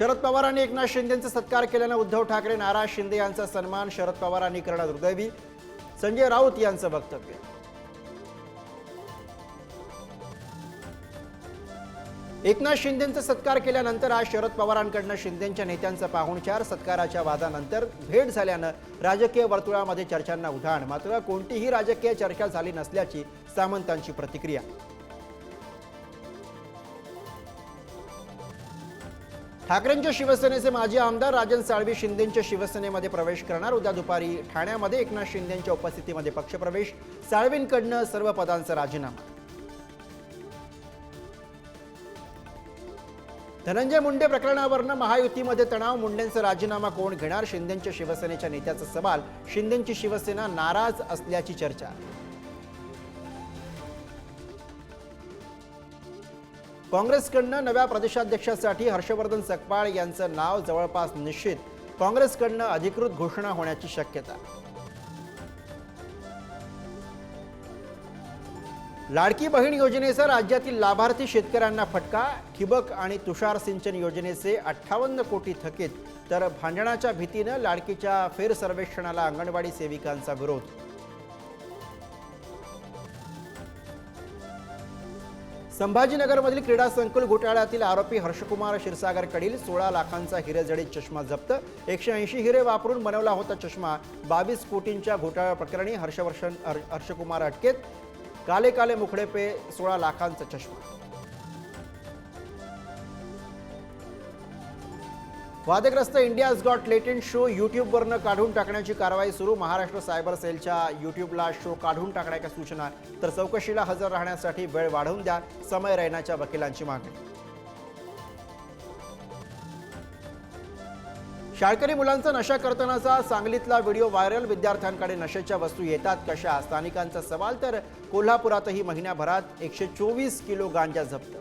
शरद पवारांनी एकनाथ शिंदेचा सत्कार केल्यानं उद्धव ठाकरे नाराज. शिंदे यांचा सन्मान शरद पवारांनी करणार दुर्दैवी संजय राऊत यांचं वक्तव्य. एकनाथ शिंदेचा सत्कार केल्यानंतर आज शरद पवारांकडनं शिंदेच्या नेत्यांचा पाहुणचार सत्काराच्या वादानंतर भेट झाल्यानं राजकीय वर्तुळामध्ये चर्चांना उधाण. मात्र कोणतीही राजकीय चर्चा झाली नसल्याची सामंतांची प्रतिक्रिया. ठाकरेंच्या शिवसेनेचे माजी आमदार राजन साळवी शिंदेंच्या शिवसेनेमध्ये प्रवेश करणार. उद्या दुपारी ठाण्यामध्ये एकनाथ शिंदेंच्या उपस्थितीमध्ये पक्षप्रवेश. साळवींकडनं सर्व पदांचा राजीनामा. धनंजय मुंडे प्रकरणावरनं महायुतीमध्ये तणाव. मुंडेंचा राजीनामा कोण घेणार? शिंदेच्या शिवसेनेच्या नेत्याचा सवाल. शिंदेंची शिवसेना नाराज असल्याची चर्चा. काँग्रेसकडनं नव्या प्रदेशाध्यक्षासाठी हर्षवर्धन सकपाळ यांचं नाव जवळपास निश्चित. काँग्रेसकडनं अधिकृत घोषणा होण्याची शक्यता. लाडकी बहीण योजनेचा राज्यातील लाभार्थी शेतकऱ्यांना फटका ठिबक आणि तुषार सिंचन योजनेचे अठ्ठावन्न कोटी थकीत तर भांडणाच्या भीतीनं लाडकीच्या फेरसर्वेक्षणाला अंगणवाडी सेविकांचा विरोध. संभाजीनगरमधील क्रीडा संकुल घोटाळ्यातील आरोपी हर्षकुमार क्षीरसागरकडील सोळा लाखांचा हिरेजडित चष्मा जप्त एकशे ऐंशी हिरे वापरून बनवला होता चष्मा बावीस कोटींच्या घोटाळ्या प्रकरणी हर्षवर्षन हर्षकुमार अटकेत काले काले मुखडे पे सोळा लाखांचा चष्मा. वादग्रस्त इंडियाज गॉट लेटेंट शो यूट्यूबवरनं काढून टाकण्याची कारवाई सुरू. महाराष्ट्र सायबर सेलच्या यूट्यूबला शो काढून टाकण्याच्या सूचना. तर चौकशीला हजर राहण्यासाठी वेळ वाढवून द्या. समय रैनाच्या वकिलांची मागणी. शाळकरी मुलांचा नशा करतानाचा सांगलीतला व्हिडिओ व्हायरल. विद्यार्थ्यांकडे नशेच्या वस्तू येतात. कशा? स्थानिकांचा सवाल. तर कोल्हापुरातही महिन्याभरात एकशे चोवीस किलो गांजा जप्त.